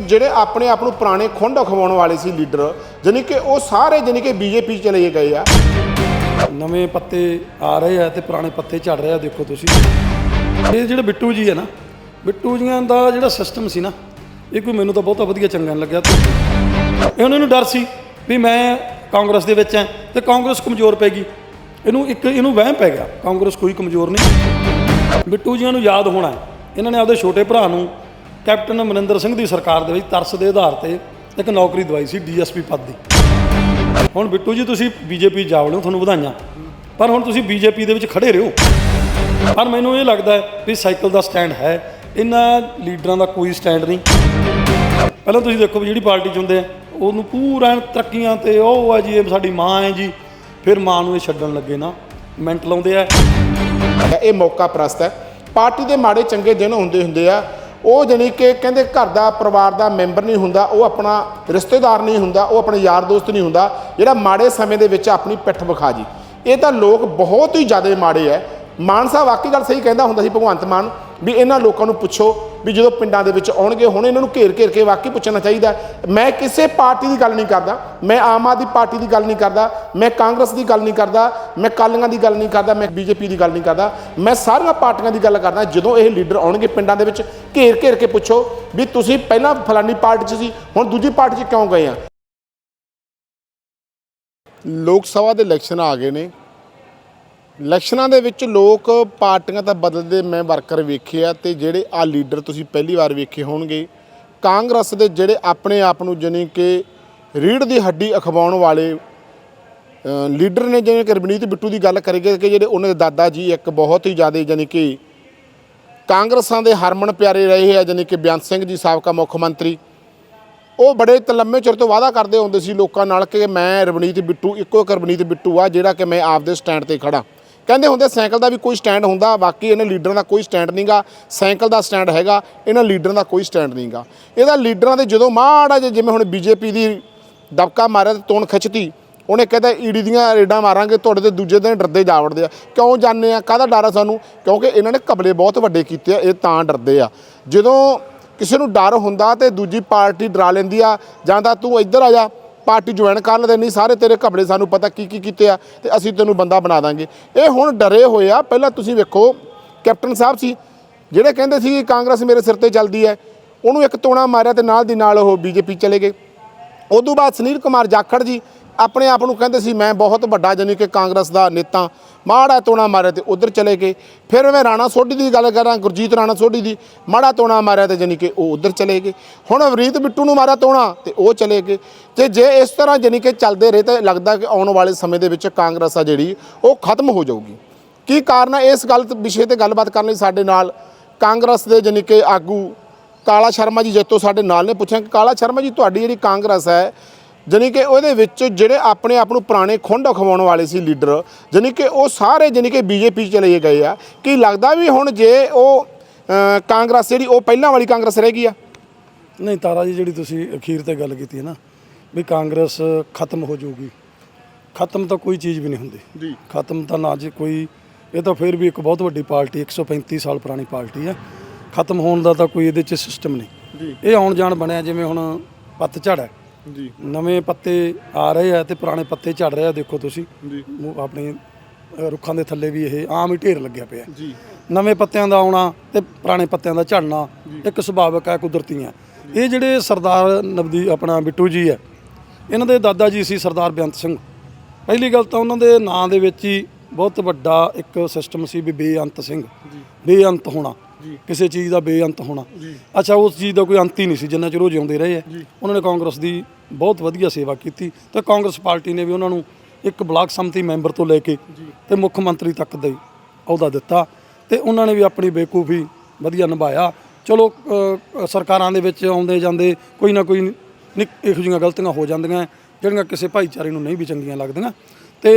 ਜਿਹੜੇ ਆਪਣੇ ਆਪ ਨੂੰ ਪੁਰਾਣੇ ਖੁੰਡ ਖਵਾਉਣ ਵਾਲੇ ਸੀ ਲੀਡਰ, ਜਾਣੀ ਕਿ ਉਹ ਸਾਰੇ ਜਾਣੀ ਕਿ ਬੀਜੇਪੀ ਚਲੇ ਗਏ ਆ। ਨਵੇਂ ਪੱਤੇ ਆ ਰਹੇ ਆ ਤੇ ਪੁਰਾਣੇ ਪੱਤੇ ਝੜ ਰਹੇ ਆ, ਦੇਖੋ ਤੁਸੀਂ। ਇਹ ਜਿਹੜੇ ਬਿੱਟੂ ਜੀ ਹੈ ਨਾ, ਬਿੱਟੂ ਜੀਆਂ ਦਾ ਜਿਹੜਾ ਸਿਸਟਮ ਸੀ ਨਾ, ਇਹ ਕੋਈ ਮੈਨੂੰ ਤਾਂ ਬਹੁਤਾ ਵਧੀਆ ਚੰਗਾ ਨਹੀਂ ਲੱਗਿਆ। ਇਹ ਉਹਨਾਂ ਨੂੰ ਡਰ ਸੀ ਵੀ ਮੈਂ ਕਾਂਗਰਸ ਦੇ ਵਿੱਚ ਹਾਂ ਤੇ ਕਾਂਗਰਸ ਕਮਜ਼ੋਰ ਪੈ ਗਈ। ਇਹਨੂੰ ਇੱਕ ਇਹਨੂੰ ਵਹਿਮ ਪੈ ਗਿਆ, ਕਾਂਗਰਸ ਕੋਈ ਕਮਜ਼ੋਰ ਨਹੀਂ। ਬਿੱਟੂ ਜੀਆਂ ਨੂੰ ਯਾਦ ਹੋਣਾ ਇਹਨਾਂ ਨੇ ਆਪਦੇ ਛੋਟੇ ਭਰਾ ਨੂੰ ਕੈਪਟਨ ਅਮਰਿੰਦਰ ਸਿੰਘ ਦੀ ਸਰਕਾਰ ਦੇ ਵਿੱਚ ਤਰਸ ਦੇ ਆਧਾਰ ਤੇ ਇੱਕ ਨੌਕਰੀ ਦਵਾਈ ਸੀ ਡੀਐਸਪੀ ਪਦ ਦੀ। ਹੁਣ ਬਿੱਟੂ ਜੀ, ਤੁਸੀਂ ਬੀਜੇਪੀ ਜਾ ਵੜੇ ਤੁਹਾਨੂੰ ਵਧਾਈਆਂ। ਪਰ ਹੁਣ ਤੁਸੀਂ ਬੀਜੇਪੀ ਦੇ ਵਿੱਚ ਖੜੇ ਰਹੋ। ਪਰ ਮੈਨੂੰ ਇਹ ਲੱਗਦਾ ਵੀ ਸਾਈਕਲ ਦਾ ਸਟੈਂਡ ਹੈ। ਇਹਨਾਂ ਲੀਡਰਾਂ ਦਾ ਕੋਈ ਸਟੈਂਡ ਨਹੀਂ। ਪਹਿਲਾਂ ਤੁਸੀਂ ਦੇਖੋ ਵੀ ਜਿਹੜੀ ਪਾਰਟੀ ਚ ਹੁੰਦੇ ਆ, ਉਹਨੂੰ ਪੂਰਾ ਤਰੱਕੀਆਂ ਤੇ ਉਹ ਆ ਜੀ, ਇਹ ਸਾਡੀ ਮਾਂ ਹੈ ਜੀ। ਫਿਰ ਮਾਂ ਨੂੰ ਇਹ ਛੱਡਣ ਲੱਗੇ ਨਾ। ਮਿੰਟ ਲਾਉਂਦੇ ਆ। ਇਹ ਮੌਕਾ ਪ੍ਰਸਤ ਹੈ। ਪਾਰਟੀ ਦੇ ਮਾੜੇ ਚੰਗੇ ਦਿਨ ਹੁੰਦੇ ਹੁੰਦੇ ਆ। ਉਹ ਜਾਣੀ ਕਿ ਕਹਿੰਦੇ ਘਰ ਦਾ ਪਰਿਵਾਰ ਦਾ ਮੈਂਬਰ ਨਹੀਂ ਹੁੰਦਾ, ਉਹ ਆਪਣਾ ਰਿਸ਼ਤੇਦਾਰ ਨਹੀਂ ਹੁੰਦਾ, ਉਹ ਆਪਣੇ ਯਾਰ ਦੋਸਤ ਨਹੀਂ ਹੁੰਦਾ, ਜਿਹੜਾ ਮਾੜੇ ਸਮੇਂ ਦੇ ਵਿੱਚ ਆਪਣੀ ਪਿੱਠ ਵਿਖਾ ਜੀ। ਇਹ ਤਾਂ ਲੋਕ ਬਹੁਤ ਹੀ ਜ਼ਿਆਦਾ ਮਾੜੇ ਐ ਮਾਨ ਸਾਹਿਬ ਵਾਕਈ ਗੱਲ ਸਹੀ ਕਹਿੰਦਾ ਹੁੰਦਾ ਸੀ ਭਗਵੰਤ ਮਾਨ ਵੀ ਇਹਨਾਂ ਲੋਕਾਂ ਨੂੰ ਪੁੱਛੋ ਵੀ ਜਦੋਂ ਪਿੰਡਾਂ ਦੇ ਵਿੱਚ ਆਉਣਗੇ, ਹੁਣ ਇਹਨਾਂ ਨੂੰ ਘੇਰ ਘੇਰ ਕੇ ਵਾਕਈ ਪੁੱਛਣਾ ਚਾਹੀਦਾ ਮੈਂ ਕਿਸੇ ਪਾਰਟੀ ਦੀ ਗੱਲ ਨਹੀਂ ਕਰਦਾ, ਮੈਂ ਆਮ ਆਦਮੀ ਪਾਰਟੀ ਦੀ ਗੱਲ ਨਹੀਂ ਕਰਦਾ, ਮੈਂ ਕਾਂਗਰਸ ਦੀ ਗੱਲ ਨਹੀਂ ਕਰਦਾ, ਮੈਂ ਕਾਲੀਆਂ ਦੀ ਗੱਲ ਨਹੀਂ ਕਰਦਾ, ਮੈਂ ਬੀਜੇਪੀ ਦੀ ਗੱਲ ਨਹੀਂ ਕਰਦਾ। ਮੈਂ ਸਾਰੀਆਂ ਪਾਰਟੀਆਂ ਦੀ ਗੱਲ ਕਰਦਾ ਜਦੋਂ ਇਹ ਲੀਡਰ ਆਉਣਗੇ ਪਿੰਡਾਂ ਦੇ ਵਿੱਚ, ਘੇਰ ਘੇਰ ਕੇ ਪੁੱਛੋ ਵੀ ਤੁਸੀਂ ਪਹਿਲਾਂ ਫਲਾਨੀ ਪਾਰਟੀ 'ਚ ਸੀ, ਹੁਣ ਦੂਜੀ ਪਾਰਟੀ 'ਚ ਕਿਉਂ ਗਏ ਆ? ਲੋਕ ਸਭਾ ਦੇ ਇਲੈਕਸ਼ਨ ਆ ਗਏ ਨੇ। ਇਲੈਕਸ਼ਨਾਂ ਦੇ ਵਿੱਚ ਲੋਕ ਪਾਰਟੀਆਂ ਤਾਂ ਬਦਲਦੇ ਮੈਂ ਵਰਕਰ ਵੇਖੇ ਆ ਤੇ ਜਿਹੜੇ ਆ ਲੀਡਰ ਤੁਸੀਂ ਪਹਿਲੀ ਵਾਰ ਵੇਖੇ ਹੋਣਗੇ, ਕਾਂਗਰਸ ਦੇ ਜਿਹੜੇ ਆਪਣੇ ਆਪ ਨੂੰ ਜਾਣੀ ਕਿ ਰੀੜ ਦੀ ਹੱਡੀ ਅਖਵਾਉਣ ਵਾਲੇ ਲੀਡਰ ਨੇ ਜਿਵੇਂ ਕਿ ਰਵਨੀਤ ਬਿੱਟੂ ਦੀ ਗੱਲ ਕਰੀਏ ਕਿ ਜਿਹੜੇ ਉਹਨਾਂ ਦੇ ਦਾਦਾ ਜੀ ਇੱਕ ਬਹੁਤ ਹੀ ਜ਼ਿਆਦਾ ਜਾਣੀ ਕਿ ਕਾਂਗਰਸਾਂ ਦੇ ਹਰਮਨ ਪਿਆਰੇ ਰਹੇ ਆ, ਜਾਣੀ ਕਿ ਬੇਅੰਤ ਸਿੰਘ ਜੀ ਸਾਬਕਾ ਮੁੱਖ ਮੰਤਰੀ। ਉਹ ਬੜੇ ਤਲੰਮੇ ਚਿਰ ਤੋਂ ਵਾਅਦਾ ਕਰਦੇ ਹੁੰਦੇ ਸੀ ਲੋਕਾਂ ਨਾਲ ਕਿ ਮੈਂ ਰਵਨੀਤ ਬਿੱਟੂ, ਇੱਕੋ ਇੱਕ ਰਵਨੀਤ ਬਿੱਟੂ ਆ ਜਿਹੜਾ ਕਿ ਮੈਂ ਆਪਦੇ ਸਟੈਂਡ ਤੇ ਖੜਾ ਕਹਿੰਦੇ ਹੁੰਦੇ ਸਾਈਕਲ ਦਾ ਵੀ ਕੋਈ ਸਟੈਂਡ ਹੁੰਦਾ, ਬਾਕੀ ਇਹਨਾਂ ਲੀਡਰਾਂ ਦਾ ਕੋਈ ਸਟੈਂਡ ਨਹੀਂਗਾ ਸਾਈਕਲ ਦਾ ਸਟੈਂਡ ਹੈਗਾ, ਇਹਨਾਂ ਲੀਡਰਾਂ ਦਾ ਕੋਈ ਸਟੈਂਡ ਨਹੀਂਗਾ ਇਹਦਾ ਲੀਡਰਾਂ ਦੇ ਜਦੋਂ ਮਾੜਾ ਜਿਹਾ, ਜਿਵੇਂ ਹੁਣ ਬੀਜੇਪੀ ਦੀ ਦਬਕਾ ਮਾਰਿਆ ਤੇ ਤੋਣ ਖਿੱਚਤੀ, ਉਹਨੇ ਕਹਿੰਦਾ ਈਡੀ ਦੀਆਂ ਰੇਡਾਂ ਮਾਰਾਂਗੇ, ਤੁਹਾਡੇ ਤੇ ਦੂਜੇ ਦਿਨ ਡਰਦੇ ਜਾ ਵੜਦੇ ਆ। ਕਿਉਂ ਜਾਂਦੇ ਆ? ਕਾਹਦਾ ਡਰ ਆ ਸਾਨੂੰ? ਕਿਉਂਕਿ ਇਹਨਾਂ ਨੇ ਕਬਲੇ ਬਹੁਤ ਵੱਡੇ ਕੀਤੇ ਆ, ਇਹ ਤਾਂ ਡਰਦੇ ਆ। ਜਦੋਂ ਕਿਸੇ ਨੂੰ ਡਰ ਹੁੰਦਾ ਤੇ ਦੂਜੀ ਪਾਰਟੀ ਡਰਾ ਲੈਂਦੀ ਆ, ਜਾਂ ਤਾਂ ਤੂੰ ਇੱਧਰ ਆ ਜਾ। ਪਾਰਟੀ ਜੁਆਇਨ ਕਰ ਲੈਂਦੇ ਨਹੀਂ, ਸਾਰੇ ਤੇਰੇ ਕਬਲੇ ਸਾਨੂੰ ਪਤਾ ਕੀ ਕੀ ਕੀਤੇ ਆ ਤੇ ਅਸੀਂ ਤੈਨੂੰ ਬੰਦਾ ਬਣਾ ਦਾਂਗੇ। ਇਹ ਹੁਣ ਡਰੇ ਹੋਏ ਆ। ਪਹਿਲਾਂ ਤੁਸੀਂ ਵੇਖੋ, ਕੈਪਟਨ ਸਾਹਿਬ ਸੀ, ਜਿਹੜੇ ਕਹਿੰਦੇ ਸੀ ਕਾਂਗਰਸ ਮੇਰੇ ਸਿਰ ਤੇ ਚੱਲਦੀ ਹੈ, ਉਹਨੂੰ ਇੱਕ ਤੋਣਾ ਮਾਰਿਆ ਤੇ ਨਾਲ ਦੀ ਨਾਲ ਉਹ ਬੀਜੇਪੀ ਚਲੇ ਗਏ। ਉਦੋਂ ਬਾਅਦ ਸੁਨੀਲ ਕੁਮਾਰ ਜਾਖੜ ਜੀ ਆਪਣੇ ਆਪ ਨੂੰ ਕਹਿੰਦੇ ਸੀ, ਮੈਂ ਬਹੁਤ ਵੱਡਾ ਜਾਨੀ ਕਿ ਕਾਂਗਰਸ ਦਾ ਨੇਤਾ, ਮਾੜਾ ਤੋਣਾ ਮਾਰਿਆ ਤੇ ਉਧਰ ਚਲੇ ਗਏ। ਫਿਰ ਮੈਂ ਰਾਣਾ ਸੋਢੀ ਦੀ ਗੱਲ ਕਰਾਂ, ਗੁਰਜੀਤ ਰਾਣਾ ਸੋਢੀ ਦੀ, ਮਾੜਾ ਤੋਣਾ ਮਾਰਿਆ ਤੇ ਜਾਨੀ ਕਿ ਉਹ ਉਧਰ ਚਲੇ ਗਏ। ਹੁਣ ਅਵਰੀਤ ਬਿੱਟੂ ਨੂੰ ਮਾਰਿਆ ਤੋਣਾ ਤੇ ਉਹ ਚਲੇ ਗਏ। ਤੇ ਜੇ ਇਸ ਤਰ੍ਹਾਂ ਜਾਨੀ ਕਿ ਚੱਲਦੇ ਰਹੇ ਤਾਂ ਲੱਗਦਾ ਕਿ ਆਉਣ ਵਾਲੇ ਸਮੇਂ ਦੇ ਵਿੱਚ ਕਾਂਗਰਸ ਆ ਜਿਹੜੀ, ਉਹ ਖਤਮ ਹੋ ਜਾਊਗੀ। ਕੀ ਕਾਰਨ ਹੈ ਇਸ ਗੱਲ ਵਿਸ਼ੇ ਤੇ ਗੱਲਬਾਤ ਕਰਨ ਲਈ ਸਾਡੇ ਨਾਲ ਕਾਂਗਰਸ ਦੇ ਜਾਨੀ ਕਿ ਆਗੂ ਕਾਲਾ ਸ਼ਰਮਾ ਜੀ ਜੇਤੋ ਸਾਡੇ ਨਾਲ ਨੇ ਪੁੱਛਿਆ ਕਿ ਕਾਲਾ ਸ਼ਰਮਾ ਜੀ, ਤੁਹਾਡੀ ਜਿਹੜੀ ਕਾਂਗਰਸ ਹੈ ਜਾਣੀ ਕਿ ਉਹਦੇ ਵਿੱਚ ਜਿਹੜੇ ਆਪਣੇ ਆਪ ਨੂੰ ਪੁਰਾਣੇ ਖੁੰਡ ਖਵਾਉਣ ਵਾਲੇ ਸੀ ਲੀਡਰ ਜਾਣੀ ਕਿ ਉਹ ਸਾਰੇ ਜਾਣੀ ਕਿ ਬੀਜੇਪੀ ਚਲੇ ਗਏ ਆ। ਕੀ ਲੱਗਦਾ ਵੀ ਹੁਣ ਜੇ ਉਹ ਕਾਂਗਰਸ ਜਿਹੜੀ ਉਹ ਪਹਿਲਾਂ ਵਾਲੀ ਕਾਂਗਰਸ ਰਹਿ ਗਈ ਆ? ਨਹੀਂ ਤਾਰਾ ਜੀ ਜਿਹੜੀ ਤੁਸੀਂ ਅਖੀਰ ਤੇ ਗੱਲ ਕੀਤੀ ਹੈ ਨਾ ਵੀ ਕਾਂਗਰਸ ਖਤਮ ਹੋ ਜਾਊਗੀ। ਖਤਮ ਤਾਂ ਕੋਈ ਚੀਜ਼ ਵੀ ਨਹੀਂ ਹੁੰਦੀ। ਜੀ। ਖਤਮ ਤਾਂ ਨਾ ਜੇ ਕੋਈ ਇਹ ਤਾਂ ਫਿਰ ਵੀ ਇੱਕ ਬਹੁਤ ਵੱਡੀ ਪਾਰਟੀ 135 ਸਾਲ ਪੁਰਾਣੀ ਪਾਰਟੀ ਹੈ। ਖਤਮ ਹੋਣ ਦਾ ਤਾਂ ਕੋਈ ਇਹਦੇ 'ਚ ਸਿਸਟਮ ਨਹੀਂ। ਜੀ। ਇਹ ਆਉਣ ਜਾਣ ਬਣਿਆ ਜਿਵੇਂ ਹੁਣ ਪੱਤਝੜ ਹੈ। ਜੀ। ਨਵੇਂ ਪੱਤੇ ਆ ਰਹੇ ਆ ਤੇ ਪੁਰਾਣੇ ਪੱਤੇ ਝੜ ਰਹੇ ਆ ਦੇਖੋ ਤੁਸੀਂ। ਜੀ। ਆਪਣੇ ਰੁੱਖਾਂ ਦੇ ਥੱਲੇ ਵੀ ਇਹ ਆਮ ਹੀ ਢੇਰ ਲੱਗਿਆ ਪਿਆ। ਜੀ। ਨਵੇਂ ਪੱਤਿਆਂ ਦਾ ਆਉਣਾ ਤੇ ਪੁਰਾਣੇ ਪੱਤਿਆਂ ਦਾ ਝੜਨਾ ਇੱਕ ਸੁਭਾਵਿਕ ਹੈ ਕੁਦਰਤੀ ਹੈ ਇਹ ਜਿਹੜੇ ਸਰਦਾਰ ਨਵਦੀ ਆਪਣਾ ਬਿੱਟੂ ਜੀ ਹੈ ਇਹਨਾਂ ਦੇ ਦਾਦਾ ਜੀ ਸੀ ਸਰਦਾਰ ਬੇਅੰਤ ਸਿੰਘ। ਪਹਿਲੀ ਗੱਲ ਤਾਂ ਉਹਨਾਂ ਦੇ ਨਾਂ ਦੇ ਵਿੱਚ ਹੀ ਬਹੁਤ ਵੱਡਾ ਇੱਕ ਸਿਸਟਮ ਸੀ ਵੀ ਬੇਅੰਤ ਸਿੰਘ। ਬੇਅੰਤ ਹੋਣਾ। ਕਿਸੇ ਚੀਜ਼ ਦਾ ਬੇਅੰਤ ਹੋਣਾ। ਅੱਛਾ ਉਸ ਚੀਜ਼ ਦਾ ਕੋਈ ਅੰਤ ਹੀ ਨਹੀਂ ਸੀ ਜਿੰਨਾ ਚਿਰ ਉਹ ਜਿਉਂਦੇ ਰਹੇ ਆ। ਉਹਨਾਂ ਨੇ ਕਾਂਗਰਸ ਦੀ ਬਹੁਤ ਵਧੀਆ ਸੇਵਾ ਕੀਤੀ। ਤੇ ਕਾਂਗਰਸ ਪਾਰਟੀ ਨੇ ਵੀ ਉਹਨਾਂ ਨੂੰ ਇੱਕ ਬਲਾਕ ਸੰਮਤੀ ਮੈਂਬਰ ਤੋਂ ਲੈ ਕੇ ਤੇ ਮੁੱਖ ਮੰਤਰੀ ਤੱਕ ਦਾ ਅਹੁਦਾ ਦਿੱਤਾ। ਤੇ ਉਹਨਾਂ ਨੇ ਵੀ ਆਪਣੀ ਬੇਕੂਫੀ ਵਧੀਆ ਨਿਭਾਇਆ। ਚਲੋ ਸਰਕਾਰਾਂ ਦੇ ਵਿੱਚ ਆਉਂਦੇ ਜਾਂਦੇ ਕੋਈ ਨਾ ਕੋਈ ਇਹੋ ਜਿਹੀਆਂ ਗਲਤੀਆਂ ਹੋ ਜਾਂਦੀਆਂ ਜਿਹੜੀਆਂ ਕਿਸੇ ਭਾਈਚਾਰੇ ਨੂੰ ਨਹੀਂ ਵੀ ਚੰਗੀਆਂ ਲੱਗਦੀਆਂ। ਤੇ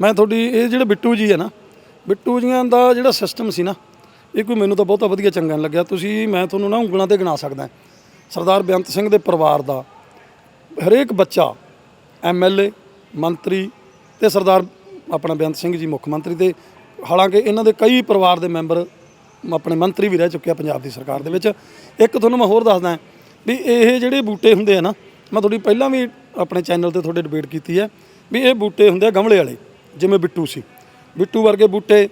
ਮੈਂ ਤੁਹਾਡੀ ਇਹ ਜਿਹੜੇ ਬਿੱਟੂ ਜੀ ਹੈ ਨਾ ਬਿੱਟੂ ਜੀਆਂ ਦਾ ਜਿਹੜਾ ਸਿਸਟਮ ਸੀ ਨਾ ਇਹ ਕੋਈ ਮੈਨੂੰ ਤਾਂ ਬਹੁਤਾ ਵਧੀਆ ਚੰਗਾ ਨਹੀਂ ਲੱਗਿਆ। ਤੁਸੀਂ, ਮੈਂ ਤੁਹਾਨੂੰ ਨਾ ਉਂਗਲਾਂ ਤੇ ਗਿਣਾ ਸਕਦਾ। ਸਰਦਾਰ ਬੇਅੰਤ ਸਿੰਘ ਦੇ ਪਰਿਵਾਰ ਦਾ। ਹਰੇਕ ਬੱਚਾ ਐਮਐਲਏ ਮੰਤਰੀ ਤੇ ਸਰਦਾਰ ਆਪਣਾ ਬੇਅੰਤ ਸਿੰਘ ਜੀ ਮੁੱਖ ਮੰਤਰੀ ਤੇ ਹਾਲਾਂਕਿ ਇਹਨਾਂ ਦੇ ਕਈ ਪਰਿਵਾਰ ਦੇ ਮੈਂਬਰ ਆਪਣੇ ਮੰਤਰੀ ਵੀ ਰਹਿ ਚੁੱਕੇ ਆ ਪੰਜਾਬ ਦੀ ਸਰਕਾਰ ਦੇ ਵਿੱਚ। ਇੱਕ ਤੁਹਾਨੂੰ ਮੈਂ ਹੋਰ ਦੱਸਦਾ ਵੀ ਇਹ ਜਿਹੜੇ ਬੂਟੇ ਹੁੰਦੇ ਆ ਨਾ, ਮੈਂ ਤੁਹਾਡੀ ਪਹਿਲਾਂ ਵੀ ਆਪਣੇ ਚੈਨਲ ਤੇ ਤੁਹਾਡੇ ਡਿਬੇਟ ਕੀਤੀ ਹੈ ਵੀ ਇਹ ਬੂਟੇ ਹੁੰਦੇ ਆ ਗਮਲੇ ਵਾਲੇ, ਜਿਵੇਂ ਬਿੱਟੂ ਸੀ। ਬਿੱਟੂ ਵਰਗੇ ਬੂਟੇ,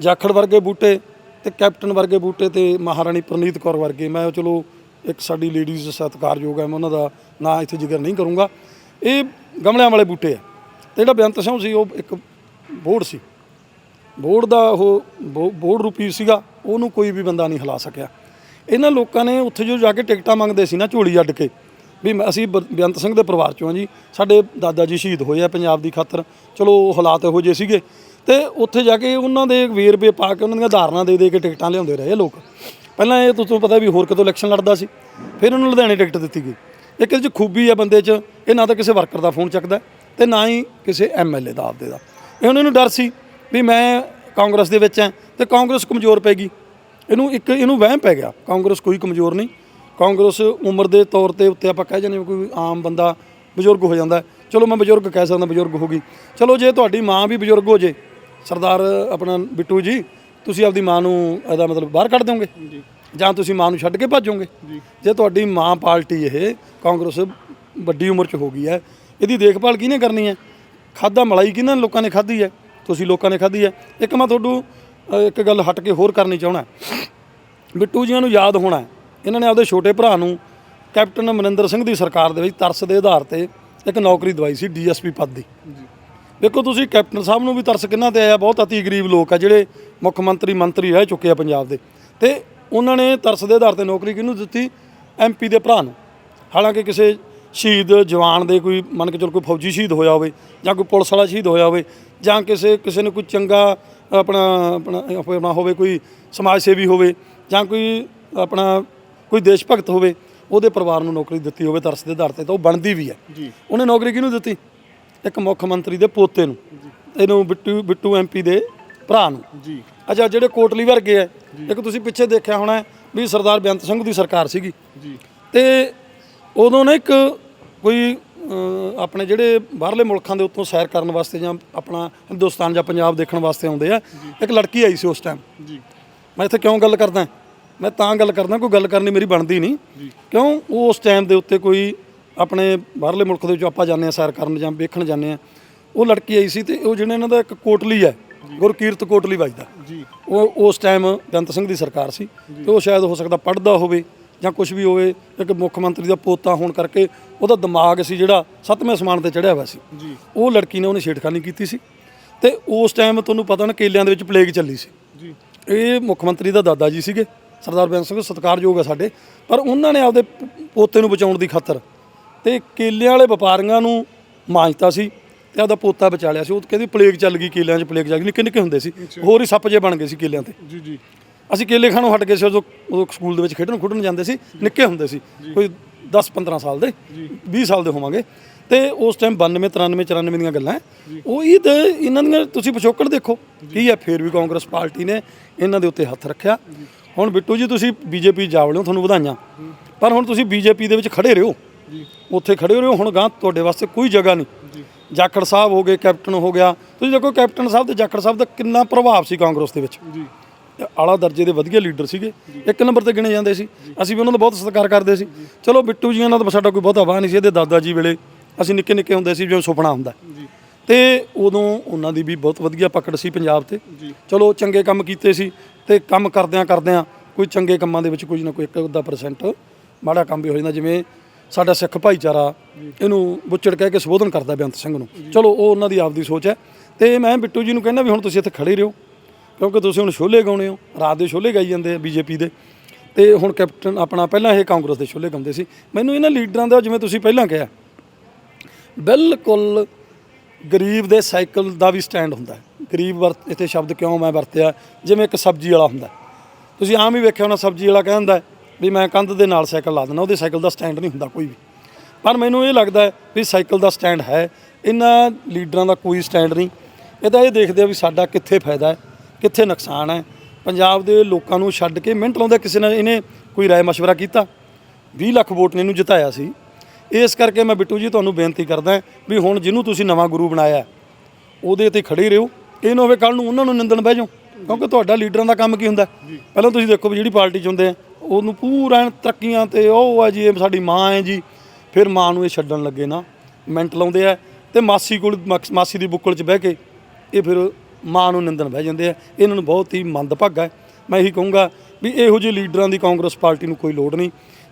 ਜਾਖੜ ਵਰਗੇ ਬੂਟੇ ਤੇ ਕੈਪਟਨ ਵਰਗੇ ਬੂਟੇ ਤੇ ਮਹਾਰਾਣੀ ਪ੍ਰਨੀਤ ਕੌਰ ਵਰਗੇ। ਮੈਂ ਚਲੋ, ਇੱਕ ਸਾਡੀ ਲੇਡੀਜ਼ ਸਤਿਕਾਰਯੋਗ ਹੈ, ਮੈਂ ਉਹਨਾਂ ਦਾ ਨਾਂ ਇੱਥੇ ਜ਼ਿਕਰ ਨਹੀਂ ਕਰੂੰਗਾ। ਇਹ ਗਮਲਿਆਂ ਵਾਲੇ ਬੂਟੇ ਆ। ਤੇ ਜਿਹੜਾ ਬੇਅੰਤ ਸਿੰਘ ਸੀ, ਉਹ ਇੱਕ ਬੋਰਡ ਸੀ। ਬੋਰਡ ਦਾ ਉਹ ਬੋ- ਬੋਰਡ ਰੂਪੀ ਸੀਗਾ, ਉਹਨੂੰ ਕੋਈ ਵੀ ਬੰਦਾ ਨਹੀਂ ਹਿਲਾ ਸਕਿਆ। ਇਹਨਾਂ ਲੋਕਾਂ ਨੇ ਉੱਥੇ ਜੋ ਜਾ ਕੇ ਟਿਕਟਾਂ ਮੰਗਦੇ ਸੀ ਨਾ, ਝੋਲੀ ਅੱਡ ਕੇ, ਵੀ ਅਸੀਂ ਬ- ਬੇਅੰਤ ਸਿੰਘ ਦੇ ਪਰਿਵਾਰ ਚੋਂ ਆ ਜੀ। ਸਾਡੇ ਦਾਦਾ ਜੀ ਸ਼ਹੀਦ ਹੋਏ ਆ ਪੰਜਾਬ ਦੀ ਖਾਤਰ। ਚਲੋ, ਉਹ ਹਾਲਾਤ ਇਹੋ ਜਿਹੇ ਸੀਗੇ। ਤੇ ਉੱਥੇ ਜਾ ਕੇ ਉਹਨਾਂ ਦੇ ਵੇਰਵੇ ਪਾ ਕੇ ਉਹਨਾਂ ਦੀਆਂ ਧਾਰਨਾ ਦੇ ਦੇ ਕੇ ਟਿਕਟਾਂ ਲਿਆਉਂਦੇ ਰਹੇ ਲੋਕ। ਪਹਿਲਾਂ ਇਹ ਤੁਹਾਨੂੰ ਪਤਾ ਵੀ ਹੋਰ ਕਿਤੋਂ ਇਲੈਕਸ਼ਨ ਲੜਦਾ ਸੀ, ਫਿਰ ਉਹਨੂੰ ਲੁਧਿਆਣੇ ਟਿਕਟ ਦਿੱਤੀ ਗਈ। ਇੱਕ ਇਹ 'ਚ ਖੂਬੀ ਆ ਬੰਦੇ 'ਚ, ਇਹ ਨਾ ਤਾਂ ਕਿਸੇ ਵਰਕਰ ਦਾ ਫੋਨ ਚੱਕਦਾ ਤੇ ਨਾ ਹੀ ਕਿਸੇ ਐਮਐਲਏ ਦਾ ਆਪਦੇ ਦਾ। ਇਹ ਉਹਨਾਂ ਨੂੰ ਡਰ ਸੀ ਵੀ ਮੈਂ ਕਾਂਗਰਸ ਦੇ ਵਿੱਚ ਹਾਂ ਤੇ ਕਾਂਗਰਸ ਕਮਜ਼ੋਰ ਪੈ ਗਈ। ਇਹਨੂੰ ਇੱਕ ਇਹਨੂੰ ਵਹਿਮ ਪੈ ਗਿਆ, ਕਾਂਗਰਸ ਕੋਈ ਕਮਜ਼ੋਰ ਨਹੀਂ। ਕਾਂਗਰਸ ਉਮਰ ਦੇ ਤੌਰ ਤੇ ਉੱਤੇ ਆਪਾਂ ਕਹਿ ਜਾਂਦੇ ਹਾਂ ਕੋਈ ਆਮ ਬੰਦਾ ਬਜ਼ੁਰਗ ਹੋ ਜਾਂਦਾ। ਚਲੋ ਮੈਂ ਬਜ਼ੁਰਗ ਕਹਿ ਸਕਦਾ ਬਜ਼ੁਰਗ ਹੋ ਗਈ। ਚਲੋ ਜੇ ਤੁਹਾਡੀ ਮਾਂ ਵੀ ਬਜ਼ੁਰਗ ਹੋ ਜੇ ਸਰਦਾਰ ਆਪਣਾ ਬਿੱਟੂ ਜੀ ਤੁਸੀਂ ਆਪਦੀ ਮਾਂ ਨੂੰ ਇਹਦਾ ਮਤਲਬ ਬਾਹਰ ਕੱਢ ਦੋਗੇ ਜਾਂ। ਤੁਸੀਂ ਮਾਂ ਨੂੰ ਛੱਡ ਕੇ ਭੱਜੋਗੇ? ਜੇ। ਤੁਹਾਡੀ ਮਾਂ ਪਾਰਟੀ ਇਹ ਕਾਂਗਰਸ ਵੱਡੀ ਉਮਰ 'ਚ ਹੋ ਗਈ ਹੈ ਇਹਦੀ ਦੇਖਭਾਲ ਕਿਹਨੇ ਕਰਨੀ ਹੈ? ਖਾਦਾ ਮਲਾਈ ਕਿਹਨਾਂ ਲੋਕਾਂ ਨੇ ਖਾਧੀ ਹੈ? ਤੁਸੀਂ ਲੋਕਾਂ ਨੇ ਖਾਧੀ ਹੈ। ਇੱਕ ਮੈਂ ਤੁਹਾਨੂੰ ਇੱਕ ਗੱਲ ਹਟ ਕੇ ਹੋਰ ਕਰਨੀ ਚਾਹਣਾ ਬਿੱਟੂ ਜੀਆਂ ਨੂੰ ਯਾਦ ਹੋਣਾ। ਇਹਨਾਂ ਨੇ ਆਪਦੇ ਛੋਟੇ ਭਰਾ ਨੂੰ ਕੈਪਟਨ ਅਮਰਿੰਦਰ ਸਿੰਘ ਦੀ ਸਰਕਾਰ ਦੇ ਵਿੱਚ ਤਰਸ ਦੇ ਆਧਾਰ ਤੇ ਇੱਕ ਨੌਕਰੀ ਦਵਾਈ ਸੀ ਡੀਐਸਪੀ ਪਦ ਦੀ। ਦੇਖੋ ਤੁਸੀਂ ਕੈਪਟਨ ਸਾਹਿਬ ਨੂੰ ਵੀ ਤਰਸ ਕਿੰਨਾ ਤੇ ਆਇਆ ਬਹੁਤ ਅਤੀ ਗਰੀਬ ਲੋਕ ਆ ਜਿਹੜੇ ਮੁੱਖ ਮੰਤਰੀ ਮੰਤਰੀ ਰਹਿ ਚੁੱਕੇ ਆ ਪੰਜਾਬ ਦੇ। ਤੇ ਉਹਨਾਂ ਨੇ ਤਰਸ ਦੇ ਆਧਾਰ ਤੇ ਨੌਕਰੀ ਕਿਹਨੂੰ ਦਿੱਤੀ? ਐਮਪੀ ਦੇ ਭਰਾ ਨੂੰ। ਹਾਲਾਂਕਿ ਕਿਸੇ ਸ਼ਹੀਦ ਜਵਾਨ ਦੇ ਕੋਈ ਮੰਨ ਕੇ ਚਲ ਕੋਈ ਫੌਜੀ ਸ਼ਹੀਦ ਹੋਇਆ ਹੋਵੇ ਜਾਂ ਕੋਈ ਪੁਲਿਸ ਵਾਲਾ ਸ਼ਹੀਦ ਹੋਇਆ ਹੋਵੇ ਜਾਂ ਕਿਸੇ ਕਿਸੇ ਨੇ ਕੋਈ ਚੰਗਾ ਆਪਣਾ ਆਪਣਾ ਆਪਣਾ ਹੋਵੇ ਕੋਈ ਸਮਾਜ ਸੇਵੀ ਹੋਵੇ ਜਾਂ ਕੋਈ ਆਪਣਾ ਕੋਈ ਦੇਸ਼ ਭਗਤ ਹੋਵੇ ਉਹਦੇ ਪਰਿਵਾਰ ਨੂੰ ਨੌਕਰੀ ਦਿੱਤੀ ਹੋਵੇ ਤਰਸ ਦੇ ਆਧਾਰ ਤੇ ਤਾਂ ਉਹ ਬਣਦੀ ਵੀ ਹੈ। ਜੀ। ਉਹਨੇ ਨੌਕਰੀ ਕਿਹਨੂੰ ਦਿੱਤੀ? ਇੱਕ ਮੁੱਖ ਮੰਤਰੀ ਦੇ ਪੋਤੇ ਨੂੰ ਇਹਨੂੰ ਬਿੱਟੂ ਬਿੱਟੂ ਐਮਪੀ ਦੇ ਭਰਾ ਨੂੰ। ਜੀ। ਅੱਛਾ ਜਿਹੜੇ ਕੋਟਲੀ ਵਰਗੇ ਆ ਇੱਕ ਤੁਸੀਂ ਪਿੱਛੇ ਦੇਖਿਆ ਹੋਣਾ ਵੀ ਸਰਦਾਰ ਬੇਅੰਤ ਸਿੰਘ ਦੀ ਸਰਕਾਰ ਸੀਗੀ। ਜੀ। ਤੇ ਉਦੋਂ ਨਾ ਇੱਕ ਕੋਈ ਆਪਣੇ ਜਿਹੜੇ ਬਾਹਰਲੇ ਮੁਲਕਾਂ ਦੇ ਉੱਤੋਂ ਸੈਰ ਕਰਨ ਵਾਸਤੇ ਜਾਂ ਆਪਣਾ ਹਿੰਦੁਸਤਾਨ ਜਾਂ ਪੰਜਾਬ ਦੇਖਣ ਵਾਸਤੇ ਆਉਂਦੇ ਆ ਇੱਕ ਲੜਕੀ ਆਈ ਸੀ ਉਸ ਟਾਈਮ ਜੀ। ਮੈਂ ਇੱਥੇ ਕਿਉਂ ਗੱਲ ਕਰਦਾ ਮੈਂ ਤਾਂ ਗੱਲ ਕਰਦਾ ਕੋਈ ਗੱਲ ਕਰਨੀ ਮੇਰੀ ਬਣਦੀ ਨਹੀਂ। ਕਿਉਂ? ਉਸ ਟਾਈਮ ਦੇ ਉੱਤੇ ਕੋਈ ਆਪਣੇ ਬਾਹਰਲੇ ਮੁਲਕ ਦੇ ਵਿੱਚ ਆਪਾਂ ਜਾਂਦੇ ਆ ਸੈਰ ਕਰਨ ਜਾਂ ਵੇਖਣ ਜਾਂਦੇ ਆ ਉਹ ਲੜਕੀ ਆਈ ਸੀ ਤੇ ਉਹ ਜਿਹੜਾ ਇਹਨਾਂ ਦਾ ਇੱਕ ਕੋਟਲੀ ਹੈ ਗੁਰਕੀਰਤ ਕੋਟਲੀ ਵੱਜਦਾ ਜੀ। ਉਹ ਉਸ ਟਾਈਮ ਬੇਅੰਤ ਸਿੰਘ ਦੀ ਸਰਕਾਰ ਸੀ ਤੇ ਉਹ ਸ਼ਾਇਦ ਹੋ ਸਕਦਾ ਪੜਦਾ ਹੋਵੇ ਜਾਂ ਕੁਝ ਵੀ ਹੋਵੇ ਇੱਕ ਮੁੱਖ ਮੰਤਰੀ ਦਾ ਪੋਤਾ ਹੋਣ ਕਰਕੇ ਉਹਦਾ ਦਿਮਾਗ ਸੀ ਜਿਹੜਾ ਸੱਤਵੇਂ ਅਸਮਾਨ ਤੇ ਚੜਿਆ ਹੋਇਆ ਸੀ। ਉਹ ਲੜਕੀ ਨੇ ਉਹਨੇ ਛੇੜਖਾਨੀ ਕੀਤੀ ਸੀ ਤੇ ਉਸ ਟਾਈਮ ਤੁਹਾਨੂੰ ਪਤਾ ਨਾ ਕੇਲਿਆਂ ਦੇ ਵਿੱਚ ਪਲੇਗ ਚੱਲੀ ਸੀ। ਜੀ। ਇਹ ਮੁੱਖ ਮੰਤਰੀ ਦਾ ਦਾਦਾ ਜੀ ਸੀਗੇ ਸਰਦਾਰ ਬੇਅੰਤ ਸਿੰਘ ਸਤਿਕਾਰਯੋਗ ਆ ਸਾਡੇ। ਪਰ ਉਹਨਾਂ ਨੇ ਆਪਦੇ ਪੋਤੇ ਨੂੰ ਬਚਾਉਣ ਦੀ ਖਾਤਰ ਤੇ ਕੇਲਿਆਂ ਵਾਲੇ ਵਪਾਰੀਆਂ ਨੂੰ ਮਾਂਜਤਾ ਸੀ ਤੇ ਆਪਦਾ ਪੋਤਾ ਬਚਾ ਲਿਆ ਸੀ। ਉਹ ਕਹਿੰਦੀ ਪਲੇਗ ਚੱਲ ਗਈ ਕੇਲਿਆਂ 'ਚ ਪਲੇਗ ਚੱਲ ਗਈ। ਨਿੱਕੇ ਨਿੱਕੇ ਹੁੰਦੇ ਸੀ। ਹੋਰ ਹੀ ਸੱਪ ਜੇ ਬਣ ਗਏ ਸੀ ਕੇਲਿਆਂ ਤੇ। ਜੀ ਜੀ। ਅਸੀਂ ਕੇਲੇ ਖਾਣੋਂ ਹਟ ਗਏ ਸੀ ਉਦੋਂ ਉਦੋਂ ਸਕੂਲ ਦੇ ਵਿੱਚ ਖੇਡਣ ਖੁੱਡਣ ਜਾਂਦੇ ਸੀ। ਨਿੱਕੇ ਹੁੰਦੇ ਸੀ। ਕੋਈ 10 15 ਸਾਲ ਦੇ 20 ਸਾਲ ਦੇ ਹੋਵਾਂਗੇ। ਤੇ ਉਸ ਟਾਈਮ 92 93 94 ਦੀਆਂ ਗੱਲਾਂ। ਉਹ ਇਹ ਤੇ ਇਹਨਾਂ ਦੀਆਂ ਤੁਸੀਂ ਪਿਛੋਕੜ ਦੇਖੋ। ਕੀ ਹੈ ਫੇਰ ਵੀ ਕਾਂਗਰਸ ਪਾਰਟੀ ਨੇ ਇਹਨਾਂ ਦੇ ਉੱਤੇ ਹੱਥ ਰੱਖਿਆ। ਹੁਣ ਬਿੱਟੂ ਜੀ ਤੁਸੀਂ ਬੀਜੇਪੀ ਜਾ ਵੜਿਓ ਤੁਹਾਨੂੰ ਵਧਾਈਆਂ। ਪਰ ਹੁਣ ਤੁਸੀਂ ਬੀਜੇਪੀ ਦੇ ਵਿੱਚ ਖੜੇ ਰਹੋ। ਉੱਥੇ ਖੜੇ ਰਹੋ ਹੁਣ ਗਾਂ ਤੁਹਾਡੇ ਵਾਸਤੇ ਕੋਈ ਜਗ੍ਹਾ ਨਹੀਂ। ਜਾਖੜ ਸਾਹਿਬ ਹੋ ਗਏ ਕੈਪਟਨ ਹੋ ਗਿਆ। ਤੁਸੀਂ ਦੇਖੋ ਕੈਪਟਨ ਸਾਹਿਬ ਤੇ ਜਾਖੜ ਸਾਹਿਬ ਦਾ ਕਿੰਨਾ ਪ੍ਰਭਾਵ ਸੀ ਕਾਂਗਰਸ ਦੇ ਵਿੱਚ। ਜੀ। ਆਲਾ ਦਰਜੇ ਦੇ ਵਧੀਆ ਲੀਡਰ ਸੀਗੇ। ਇੱਕ ਨੰਬਰ ਤੇ ਗਿਣੇ ਜਾਂਦੇ ਸੀ। ਅਸੀਂ ਵੀ ਉਹਨਾਂ ਦਾ ਬਹੁਤ ਸਤਿਕਾਰ ਕਰਦੇ ਸੀ। ਚਲੋ ਬਿੱਟੂ ਜੀਆਂ ਨਾਲ ਤਾਂ ਸਾਡਾ ਕੋਈ ਬਹੁਤਾ ਵਾਹ ਨਹੀਂ ਸੀ। ਇਹਦੇ ਦਾਦਾ ਜੀ ਵੇਲੇ ਅਸੀਂ ਨਿੱਕੇ ਨਿੱਕੇ ਹੁੰਦੇ ਸੀ ਜਿਵੇਂ ਸੁਪਨਾ ਹੁੰਦਾ। ਤੇ ਉਦੋਂ ਉਹਨਾਂ ਦੀ ਵੀ ਬਹੁਤ ਵਧੀਆ ਪਕੜ ਸੀ ਪੰਜਾਬ ਤੇ। ਚਲੋ ਚੰਗੇ ਕੰਮ ਕੀਤੇ ਸੀ ਤੇ ਕੰਮ ਕਰਦਿਆਂ ਕਰਦਿਆਂ ਕੋਈ ਚੰਗੇ ਕੰਮਾਂ ਦੇ ਵਿੱਚ ਕੁਝ ਨਾ ਕੋਈ ਇੱਕ ਅੱਧਾ ਪਰਸੈਂਟ ਮਾੜਾ ਕੰਮ ਵੀ ਹੋ ਜਾਂਦਾ। ਜਿਵੇਂ ਸਾਡਾ ਸਿੱਖ ਭਾਈਚਾਰਾ ਇਹਨੂੰ ਬੁੱਚੜ ਕਹਿ ਕੇ ਸੰਬੋਧਨ ਕਰਦਾ ਬੇਅੰਤ ਸਿੰਘ ਨੂੰ। ਚਲੋ ਉਹ ਉਹਨਾਂ ਦੀ ਆਪਦੀ ਸੋਚ ਹੈ। ਤੇ ਮੈਂ ਬਿੱਟੂ ਜੀ ਨੂੰ ਕਹਿੰਦਾ ਵੀ ਹੁਣ ਤੁਸੀਂ ਇੱਥੇ ਖੜੇ ਰਹੋ ਕਿਉਂਕਿ ਤੁਸੀਂ ਹੁਣ ਛੋਲੇ ਗਾਉਣੇ ਹੋ। ਰਾਤ ਦੇ ਛੋਲੇ ਗਾਈ ਜਾਂਦੇ ਆ ਬੀਜੇਪੀ ਦੇ। ਤੇ ਹੁਣ ਕੈਪਟਨ ਆਪਣਾ ਪਹਿਲਾਂ ਇਹ ਕਾਂਗਰਸ ਦੇ ਛੋਲੇ ਗਾਉਂਦੇ ਸੀ। ਮੈਨੂੰ ਇਹਨਾਂ ਲੀਡਰਾਂ ਦਾ ਜਿਵੇਂ ਤੁਸੀਂ ਪਹਿਲਾਂ ਕਿਹਾ ਬਿਲਕੁਲ ਗਰੀਬ ਦੇ ਸਾਈਕਲ ਦਾ ਵੀ ਸਟੈਂਡ ਹੁੰਦਾ ਹੈ। ਗਰੀਬ ਵਰਤ ਇੱਥੇ ਸ਼ਬਦ ਕਿਉਂ ਮੈਂ ਵਰਤਿਆ? ਜਿਵੇਂ ਇੱਕ ਸਬਜ਼ੀ ਵਾਲਾ ਹੁੰਦਾ। ਤੁਸੀਂ ਆਮ ਹੀ ਵੇਖਿਆ ਹੋਣਾ ਸਬਜ਼ੀ ਵਾਲਾ ਕਹਿੰਦਾ ਵੀ ਮੈਂ ਕੰਧ ਦੇ ਨਾਲ ਸਾਈਕਲ ਲਾ ਦਿੰਦਾ ਉਹਦੇ ਸਾਈਕਲ ਦਾ ਸਟੈਂਡ ਨਹੀਂ ਹੁੰਦਾ ਕੋਈ ਵੀ। ਪਰ ਮੈਨੂੰ ਇਹ ਲੱਗਦਾ ਹੈ ਵੀ ਸਾਈਕਲ ਦਾ ਸਟੈਂਡ ਹੈ ਇਹਨਾਂ ਲੀਡਰਾਂ ਦਾ ਕੋਈ ਸਟੈਂਡ ਨਹੀਂ। ਇਹ ਤਾਂ ਇਹ ਦੇਖਦੇ ਆ ਵੀ ਸਾਡਾ ਕਿੱਥੇ ਫਾਇਦਾ ਹੈ ਕਿੱਥੇ ਨੁਕਸਾਨ ਹੈ। ਪੰਜਾਬ ਦੇ ਲੋਕਾਂ ਨੂੰ ਛੱਡ ਕੇ ਮਿੰਟ ਲਾਉਂਦਾ ਕਿਸੇ ਨੇ ਇਹਨੇ ਕੋਈ ਰਾਏ ਮਸ਼ਵਰਾ ਕੀਤਾ? 20 ਲੱਖ ਵੋਟ ਨੇ ਇਹਨੂੰ ਜਿਤਾਇਆ ਸੀ। ਇਸ ਕਰਕੇ ਮੈਂ ਬਿੱਟੂ ਜੀ ਤੁਹਾਨੂੰ ਬੇਨਤੀ ਕਰਦਾ ਵੀ ਹੁਣ ਜਿਹਨੂੰ ਤੁਸੀਂ ਨਵਾਂ ਗੁਰੂ ਬਣਾਇਆ ਉਹਦੇ ਤੇ ਖੜੇ ਰਹੋ। ਇਹ ਨਾ ਹੋਵੇ ਕੱਲ ਨੂੰ ਉਹਨਾਂ ਨੂੰ ਨਿੰਦਣ ਬਹਿ ਜਾਓ ਕਿਉਂਕਿ ਤੁਹਾਡਾ ਲੀਡਰਾਂ ਦਾ ਕੰਮ ਕੀ ਹੁੰਦਾ? ਪਹਿਲਾਂ ਤੁਸੀਂ ਦੇਖੋ ਵੀ ਜਿਹੜੀ ਪਾਰਟੀ ਚ ਹੁੰਦੇ ਆ ਉਹਨੂੰ ਪੂਰਾ ਐਨ ਤਰੱਕੀਆਂ ਤੇ ਉਹ ਆ ਜੀ, ਇਹ ਸਾਡੀ ਮਾਂ ਹੈ ਜੀ। ਫਿਰ ਮਾਂ ਨੂੰ ਇਹ ਛੱਡਣ ਲੱਗੇ ਨਾ, ਮਿੰਟ ਲਾਉਂਦੇ ਆ ਤੇ ਮਾਸੀ ਕੋਲ ਮਕਸ- ਮਾਸੀ ਦੀ ਬੁੱਕਲ 'ਚ ਬਹਿ ਕੇ ਇਹ ਫਿਰ ਮਾਂ ਨੂੰ ਨਿੰਦਣ ਬਹਿ ਜਾਂਦੇ ਆ। ਇਹਨਾਂ ਨੂੰ ਬਹੁਤ ਹੀ ਮੰਦਭਾਗਾ ਹੈ। ਮੈਂ ਇਹੀ ਕਹੂੰਗਾ ਵੀ ਇਹੋ ਜਿਹੇ ਲੀਡਰਾਂ ਦੀ ਕਾਂਗਰਸ ਪਾਰਟੀ ਨੂੰ ਕੋਈ ਲੋੜ ਨਹੀਂ।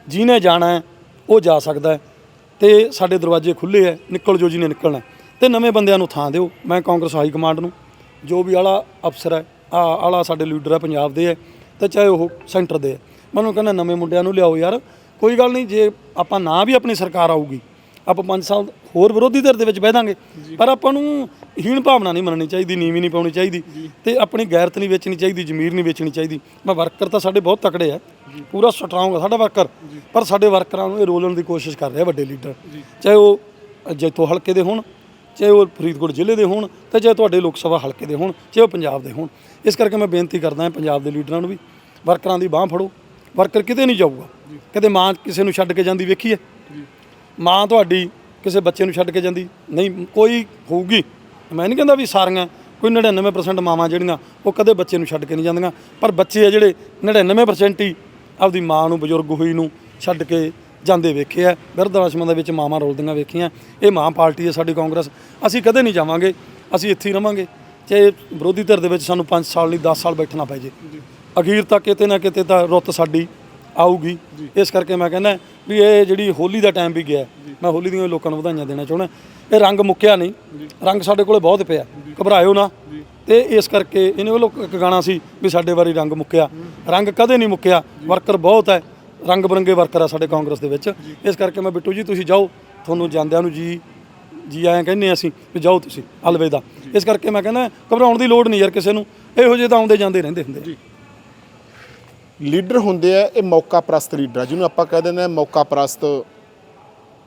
ਜਿਹਨੇ ਜਾਣਾ ਹੈ, ਉਹ ਜਾ ਸਕਦਾ ਹੈ ਤੇ ਸਾਡੇ ਦਰਵਾਜ਼ੇ ਖੁੱਲੇ ਹੈ, ਨਿਕਲ ਜੋ ਜਿਹਨੇ ਨਿਕਲਣਾ ਹੈ। ਤੇ ਨਵੇਂ ਬੰਦਿਆਂ ਨੂੰ ਥਾਂ ਦਿਓ। ਮੈਂ ਕਾਂਗਰਸ ਹਾਈ ਕਮਾਂਡ ਨੂੰ, ਜੋ ਵੀ ਆਲਾ ਅਫਸਰ ਹੈ, ਆ, ਆਲਾ ਸਾਡੇ ਲੀਡਰ ਹੈ, ਪੰਜਾਬ ਦੇ ਹੈ, ਤੇ ਚਾਹੇ ਉਹ ਸੈਂਟਰ ਦੇ ਹੈ। ਮੈਨੂੰ ਕਹਿੰਦਾ ਨਵੇਂ ਮੁੰਡਿਆਂ ਨੂੰ ਲਿਆਓ ਯਾਰ। ਕੋਈ ਗੱਲ ਨਹੀਂ ਜੇ ਆਪਾਂ ਨਾ ਵੀ ਆਪਣੀ ਸਰਕਾਰ ਆਊਗੀ ਆਪਾਂ 5 ਸਾਲ ਹੋਰ ਵਿਰੋਧੀ ਧਿਰ ਦੇ ਵਿੱਚ ਬਹਿ ਦਾਂਗੇ ਪਰ ਆਪਾਂ ਨੂੰ ਹੀਣ ਭਾਵਨਾ ਨਹੀਂ ਮੰਨਣੀ ਚਾਹੀਦੀ ਨੀਵੀਂ ਨਹੀਂ ਪਾਉਣੀ ਚਾਹੀਦੀ ਤੇ ਆਪਣੀ ਗੈਰਤ ਨਹੀਂ ਵੇਚਣੀ ਚਾਹੀਦੀ ਜ਼ਮੀਰ ਨਹੀਂ ਵੇਚਣੀ ਚਾਹੀਦੀ। ਮੈਂ ਵਰਕਰ ਤਾਂ ਸਾਡੇ ਬਹੁਤ ਤਕੜੇ ਆ। ਪੂਰਾ ਸਟਰੋਂਗ ਆ ਸਾਡਾ ਵਰਕਰ। ਪਰ ਸਾਡੇ ਵਰਕਰਾਂ ਨੂੰ ਇਹ ਰੋਲਣ ਦੀ ਕੋਸ਼ਿਸ਼ ਕਰ ਰਹੇ ਵੱਡੇ ਲੀਡਰ। ਚਾਹੇ ਉਹ ਜੈਤੋ ਹਲਕੇ ਦੇ ਹੋਣ ਚਾਹੇ ਉਹ ਫਰੀਦਕੋਟ ਜ਼ਿਲ੍ਹੇ ਦੇ ਹੋਣ ਤੇ ਚਾਹੇ ਤੁਹਾਡੇ ਲੋਕ ਸਭਾ ਹਲਕੇ ਦੇ ਹੋਣ ਚਾਹੇ ਉਹ ਪੰਜਾਬ ਦੇ ਹੋਣ। ਇਸ ਕਰਕੇ ਮੈਂ ਬੇਨਤੀ ਕਰਦਾ ਹਾਂ ਪੰਜਾਬ ਦੇ ਲੀਡਰਾਂ ਨੂੰ ਵੀ ਵਰਕਰਾਂ ਦੀ ਬਾਹ ਫੜੋ। ਵਰਕਰ ਕਿਤੇ ਨਹੀਂ ਜਾਊਗਾ। ਕਦੇ ਮਾਂ ਕਿਸੇ ਨੂੰ ਛੱਡ ਕੇ ਜਾਂਦੀ ਵੇਖੀ ਹੈ ਮਾਂ ਤੁਹਾਡੀ ਕਿਸੇ ਬੱਚੇ ਨੂੰ ਛੱਡ ਕੇ ਜਾਂਦੀ। ਨਹੀਂ ਕੋਈ ਹੋਊਗੀ। ਮੈਂ ਨਹੀਂ ਕਹਿੰਦਾ ਵੀ ਸਾਰੀਆਂ ਕੋਈ 99% ਮਾਵਾਂ ਜਿਹੜੀਆਂ ਉਹ ਕਦੇ ਬੱਚੇ ਨੂੰ ਛੱਡ ਕੇ ਨਹੀਂ ਜਾਂਦੀਆਂ। ਪਰ ਬੱਚੇ ਆ ਜਿਹੜੇ 99% ਹੀ ਆਪਦੀ ਮਾਂ ਨੂੰ ਬਜ਼ੁਰਗ ਹੋਈ ਨੂੰ ਛੱਡ ਕੇ ਜਾਂਦੇ ਵੇਖੇ ਆ। ਬਿਰਧ ਆਸ਼ਰਮਾਂ ਦੇ ਵਿੱਚ ਮਾਵਾਂ ਰੋਲਦੀਆਂ ਵੇਖੀਆਂ। ਇਹ ਮਾਂ ਪਾਰਟੀ ਹੈ ਸਾਡੀ ਕਾਂਗਰਸ। ਅਸੀਂ ਕਦੇ ਨਹੀਂ ਜਾਵਾਂਗੇ। ਅਸੀਂ ਇੱਥੇ ਹੀ ਰਵਾਂਗੇ। ਚਾਹੇ ਵਿਰੋਧੀ ਧਿਰ ਦੇ ਵਿੱਚ ਸਾਨੂੰ 5 ਸਾਲ ਨਹੀਂ 10 ਸਾਲ ਬੈਠਣਾ ਪੈ ਜੇ। ਅਖੀਰ ਤੱਕ ਕਿਤੇ ਨਾ ਕਿਤੇ ਤਾਂ ਰੁੱਤ ਸਾਡੀ ਆਊਗੀ। ਇਸ ਕਰਕੇ ਮੈਂ ਕਹਿੰਦਾ ਵੀ ਇਹ ਜਿਹੜੀ ਹੋਲੀ ਦਾ ਟਾਈਮ ਵੀ ਗਿਆ ਮੈਂ ਹੋਲੀ ਦੀਆਂ ਲੋਕਾਂ ਨੂੰ ਵਧਾਈਆਂ ਦੇਣਾ ਚਾਹੁੰਦਾ। ਇਹ ਰੰਗ ਮੁੱਕਿਆ ਨਹੀਂ। ਰੰਗ ਸਾਡੇ ਕੋਲੇ ਬਹੁਤ ਪਿਆ। ਘਬਰਾਇਓ ਨਾ। ਤੇ ਇਸ ਕਰਕੇ ਇਹਨੇ ਉਹ ਲੋਕ ਇੱਕ ਗਾਣਾ ਸੀ ਵੀ ਸਾਡੇ ਵਾਰੀ ਰੰਗ ਮੁੱਕਿਆ। ਰੰਗ ਕਦੇ ਨਹੀਂ ਮੁੱਕਿਆ। ਵਰਕਰ ਬਹੁਤ ਹੈ। ਰੰਗ ਬਰੰਗੇ ਵਰਕਰ ਆ ਸਾਡੇ ਕਾਂਗਰਸ ਦੇ ਵਿੱਚ। ਇਸ ਕਰਕੇ ਮੈਂ ਬਿੱਟੂ ਜੀ ਤੁਸੀਂ ਜਾਓ। ਤੁਹਾਨੂੰ ਜਾਂਦਿਆਂ ਨੂੰ ਜੀ ਜੀ ਆਇਆਂ ਕਹਿੰਦੇ ਅਸੀਂ ਵੀ ਜਾਓ ਤੁਸੀਂ। ਅਲਵਿਦਾ। ਇਸ ਕਰਕੇ ਮੈਂ ਕਹਿੰਦਾ ਘਬਰਾਉਣ ਦੀ ਲੋੜ ਨਹੀਂ ਯਾਰ ਕਿਸੇ ਨੂੰ। ਇਹੋ ਜਿਹੇ ਤਾਂ ਆਉਂਦੇ ਜਾਂਦੇ ਰਹਿੰਦੇ ਹੁੰਦੇ ਆ। ਲੀਡਰ ਹੁੰਦੇ ਆ, ਇਹ ਮੌਕਾ ਪ੍ਰਸਤ ਲੀਡਰ ਆ, ਜਿਹਨੂੰ ਆਪਾਂ ਕਹਿ ਦਿੰਦੇ ਆ ਮੌਕਾ ਪ੍ਰਸਤ।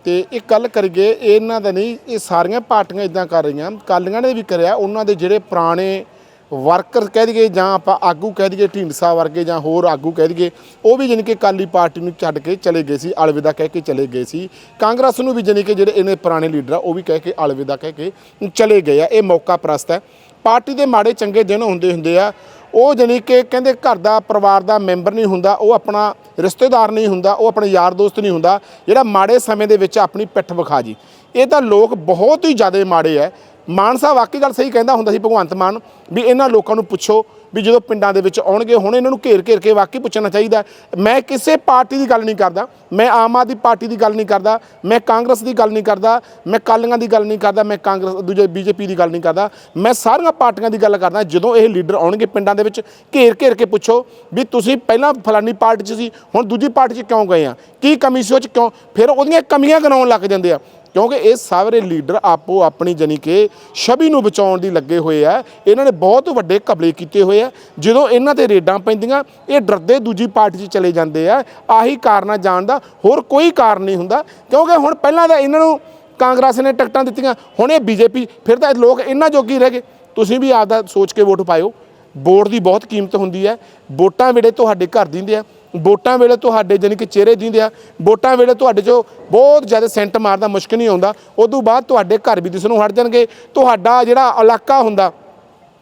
ਤੇ ਇਹ ਗੱਲ ਕਰੀਏ ਇਹਨਾਂ ਦਾ ਨਹੀਂ, ਇਹ ਸਾਰੀਆਂ ਪਾਰਟੀਆਂ ਇਦਾਂ ਕਰ ਰਹੀਆਂ ਕਾਲੀਆਂ ਨੇ ਵੀ ਕਰਿਆ, ਉਹਨਾਂ ਦੇ ਜਿਹੜੇ ਪੁਰਾਣੇ ਵਰਕਰ ਕਹਿ ਦਈਏ, ਜਾਂ ਆਪਾਂ ਆਗੂ ਕਹਿ ਦਈਏ, ਢੀਂਡਸਾ ਵਰਗੇ ਜਾਂ ਹੋਰ ਆਗੂ ਕਹਿ ਦਈਏ, ਉਹ ਵੀ ਜਾਣੀ ਕਿ ਕਾਲੀ ਪਾਰਟੀ ਨੂੰ ਛੱਡ ਕੇ ਚਲੇ ਗਏ ਸੀ, ਅਲਵਿਦਾ ਕਹਿ ਕੇ ਚਲੇ ਗਏ ਸੀ। ਕਾਂਗਰਸ ਨੂੰ ਵੀ ਜਾਣੀ ਕਿ ਜਿਹੜੇ ਇਹਨੇ ਪੁਰਾਣੇ ਲੀਡਰ ਆ, ਉਹ ਵੀ ਕਹਿ ਕੇ, ਅਲਵਿਦਾ ਕਹਿ ਕੇ ਚਲੇ ਗਏ ਆ, ਇਹ ਮੌਕਾ ਪ੍ਰਸਤ ਹੈ। ਪਾਰਟੀ ਦੇ ਮਾੜੇ ਚੰਗੇ ਦਿਨ ਹੁੰਦੇ ਹੁੰਦੇ ਆ ਉਹ ਜਾਣੀ ਕਿ ਕਹਿੰਦੇ ਘਰ ਦਾ ਪਰਿਵਾਰ ਦਾ ਮੈਂਬਰ ਨਹੀਂ ਹੁੰਦਾ, ਉਹ ਆਪਣਾ ਰਿਸ਼ਤੇਦਾਰ ਨਹੀਂ ਹੁੰਦਾ, ਉਹ ਆਪਣੇ ਯਾਰ ਦੋਸਤ ਨਹੀਂ ਹੁੰਦਾ, ਜਿਹੜਾ ਮਾੜੇ ਸਮੇਂ ਦੇ ਵਿੱਚ ਆਪਣੀ ਪਿੱਠ ਵਿਖਾ ਜੀ। ਇਹ ਤਾਂ ਲੋਕ ਬਹੁਤ ਹੀ ਜ਼ਿਆਦਾ ਮਾੜੇ ਐ ਮਾਨ ਸਾਹਿਬ ਵਾਕਈ ਗੱਲ ਸਹੀ ਕਹਿੰਦਾ ਹੁੰਦਾ ਸੀ ਭਗਵੰਤ ਮਾਨ ਵੀ ਇਹਨਾਂ ਲੋਕਾਂ ਨੂੰ ਪੁੱਛੋ ਵੀ ਜਦੋਂ ਪਿੰਡਾਂ ਦੇ ਵਿੱਚ ਆਉਣਗੇ, ਹੁਣ ਇਹਨਾਂ ਨੂੰ ਘੇਰ ਘੇਰ ਕੇ ਵਾਕਈ ਪੁੱਛਣਾ ਚਾਹੀਦਾ ਮੈਂ ਕਿਸੇ ਪਾਰਟੀ ਦੀ ਗੱਲ ਨਹੀਂ ਕਰਦਾ। ਮੈਂ ਆਮ ਆਦਮੀ ਪਾਰਟੀ ਦੀ ਗੱਲ ਨਹੀਂ ਕਰਦਾ। ਮੈਂ ਕਾਂਗਰਸ ਦੀ ਗੱਲ ਨਹੀਂ ਕਰਦਾ। ਮੈਂ ਕਾਲੀਆਂ ਦੀ ਗੱਲ ਨਹੀਂ ਕਰਦਾ। ਮੈਂ ਕਾਂਗਰਸ, ਦੂਜੇ ਬੀਜੇਪੀ ਦੀ ਗੱਲ ਨਹੀਂ ਕਰਦਾ। ਮੈਂ ਸਾਰੀਆਂ ਪਾਰਟੀਆਂ ਦੀ ਗੱਲ ਕਰਦਾ। ਜਦੋਂ ਇਹ ਲੀਡਰ ਆਉਣਗੇ ਪਿੰਡਾਂ ਦੇ ਵਿੱਚ ਘੇਰ ਘੇਰ ਕੇ ਪੁੱਛੋ ਵੀ ਤੁਸੀਂ ਪਹਿਲਾਂ ਫਲਾਨੀ ਪਾਰਟੀ 'ਚ ਸੀ, ਹੁਣ ਦੂਜੀ ਪਾਰਟੀ 'ਚ ਕਿਉਂ ਗਏ ਆ? ਕੀ ਕਮੀ ਸੀ ਉਹ 'ਚ ਕਿਉਂ? ਫਿਰ ਉਹਦੀਆਂ ਕਮੀਆਂ ਗਨਾਉਣ ਲੱਗ ਜਾਂਦੇ ਆ। ਕਿਉਂਕਿ ਇਹ ਸਾਰੇ ਲੀਡਰ ਆਪੋ ਆਪਣੀ ਜਾਣੀ ਕਿ ਛਵੀ ਨੂੰ ਬਚਾਉਣ ਦੀ ਲੱਗੇ ਹੋਏ ਆ। ਇਹਨਾਂ ਨੇ ਬਹੁਤ ਵੱਡੇ ਘਬਲੇ ਕੀਤੇ ਹੋਏ ਆ। ਜਦੋਂ ਇਹਨਾਂ ਤੇ ਰੇਡਾਂ ਪੈਂਦੀਆਂ, ਇਹ ਡਰਦੇ ਦੂਜੀ ਪਾਰਟੀ 'ਚ ਚਲੇ ਜਾਂਦੇ ਆ। ਆਹੀ ਕਾਰਨ ਆ ਜਾਣ ਦਾ ਹੋਰ ਕੋਈ ਕਾਰਨ ਨਹੀਂ ਹੁੰਦਾ। ਕਿਉਂਕਿ ਹੁਣ ਪਹਿਲਾਂ ਤਾਂ ਇਹਨਾਂ ਨੂੰ ਕਾਂਗਰਸ ਨੇ ਟਿਕਟਾਂ ਦਿੱਤੀਆਂ, ਹੁਣ ਇਹ ਬੀਜੇਪੀ, ਫਿਰ ਤਾਂ ਲੋਕ ਇਹਨਾਂ ਜੋਗੀ ਰਹਿ ਗਏ। ਤੁਸੀਂ ਵੀ ਆਪਦਾ ਸੋਚ ਕੇ ਵੋਟ ਪਾਇਓ। ਵੋਟ ਦੀ ਬਹੁਤ ਕੀਮਤ ਹੁੰਦੀ ਹੈ। ਵੋਟਾਂ ਵੇਲੇ ਤੁਹਾਡੇ ਘਰ ਦਿੰਦੇ ਆ। ਵੋਟਾਂ ਵੇਲੇ ਤੁਹਾਡੇ ਜਾਣੀ ਕਿ ਚਿਹਰੇ ਦਿੰਦੇ ਆ, ਵੋਟਾਂ ਵੇਲੇ ਤੁਹਾਡੇ 'ਚੋਂ ਬਹੁਤ ਜ਼ਿਆਦਾ ਸੈਂਟ ਮਾਰਦਾ ਮੁਸ਼ਕਿਲ ਨਹੀਂ ਆਉਂਦਾ ਉਦੋਂ ਬਾਅਦ ਤੁਹਾਡੇ ਘਰ ਵੀ ਦਿਸਣੋਂ ਹਟ ਜਾਣਗੇ, ਤੁਹਾਡਾ ਜਿਹੜਾ ਇਲਾਕਾ ਹੁੰਦਾ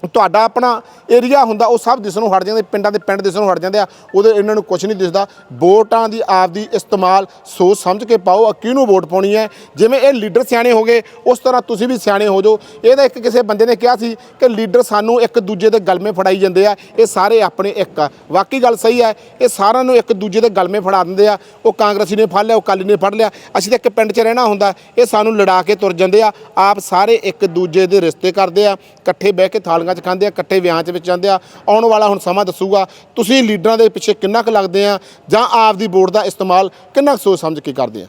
ਤੁਹਾਡਾ ਆਪਣਾ ਏਰੀਆ ਹੁੰਦਾ, ਉਹ ਸਭ ਦਿਸ ਨੂੰ ਹਟ ਜਾਂਦੇ, ਪਿੰਡਾਂ ਦੇ ਪਿੰਡ ਦਿਸ ਨੂੰ ਹਟ ਜਾਂਦੇ ਆ, ਉਹਦੇ ਇਹਨਾਂ ਨੂੰ ਕੁਝ ਨਹੀਂ ਦਿਸਦਾ। ਵੋਟਾਂ ਦੀ ਆਪਦੀ ਇਸਤੇਮਾਲ ਸੋਚ ਸਮਝ ਕੇ ਪਾਓ ਕਿਹਨੂੰ ਵੋਟ ਪਾਉਣੀ ਹੈ? ਜਿਵੇਂ ਇਹ ਲੀਡਰ ਸਿਆਣੇ ਹੋ ਗਏ, ਉਸ ਤਰ੍ਹਾਂ ਤੁਸੀਂ ਵੀ ਸਿਆਣੇ ਹੋ ਜਾਓ। ਇਹਦਾ ਇੱਕ ਕਿਸੇ ਬੰਦੇ ਨੇ ਕਿਹਾ ਸੀ ਕਿ ਲੀਡਰ ਸਾਨੂੰ ਇੱਕ ਦੂਜੇ ਦੇ ਗਲਮੇ ਫੜਾਈ ਜਾਂਦੇ ਆ, ਇਹ ਸਾਰੇ ਆਪਣੇ ਇੱਕ ਆ। ਵਾਕਈ ਗੱਲ ਸਹੀ ਹੈ, ਇਹ ਸਾਰਿਆਂ ਨੂੰ ਇੱਕ ਦੂਜੇ ਦੇ ਗਲਮੇ ਫੜਾ ਦਿੰਦੇ ਆ। ਉਹ ਕਾਂਗਰਸੀ ਨੇ ਫੜ ਲਿਆ, ਉਹ ਕਾਲੀ ਨੇ ਫੜ ਲਿਆ। ਅਸੀਂ ਤਾਂ ਇੱਕ ਪਿੰਡ 'ਚ ਰਹਿਣਾ ਹੁੰਦਾ, ਇਹ ਸਾਨੂੰ ਲੜਾ ਕੇ ਤੁਰ ਜਾਂਦੇ ਆ। ਆਪ ਸਾਰੇ ਇੱਕ ਦੂਜੇ ਦੇ ਰਿਸ਼ਤੇ ਕਰਦੇ ਆ, ਇਕੱਠੇ ਬਹਿ ਕੇ ਥਾਲ ਥਾਲੀਆਂ 'ਚ ਖਾਂਦੇ ਆ, ਕੱਟੇ ਵਿਆਹਾਂ 'ਚ ਵਿੱਚ ਜਾਂਦੇ ਆ। ਆਉਣ ਵਾਲਾ ਹੁਣ ਸਮਾਂ ਦੱਸੂਗਾ, ਤੁਸੀਂ ਲੀਡਰਾਂ ਦੇ ਪਿੱਛੇ ਕਿੰਨਾ ਕੁ ਲੱਗਦੇ ਆ ਜਾਂ ਆਪ ਦੀ ਵੋਟ ਦਾ ਇਸਤੇਮਾਲ ਕਿੰਨਾ ਕੁ ਸੋਚ ਸਮਝ ਕੇ ਕਰਦੇ ਆ?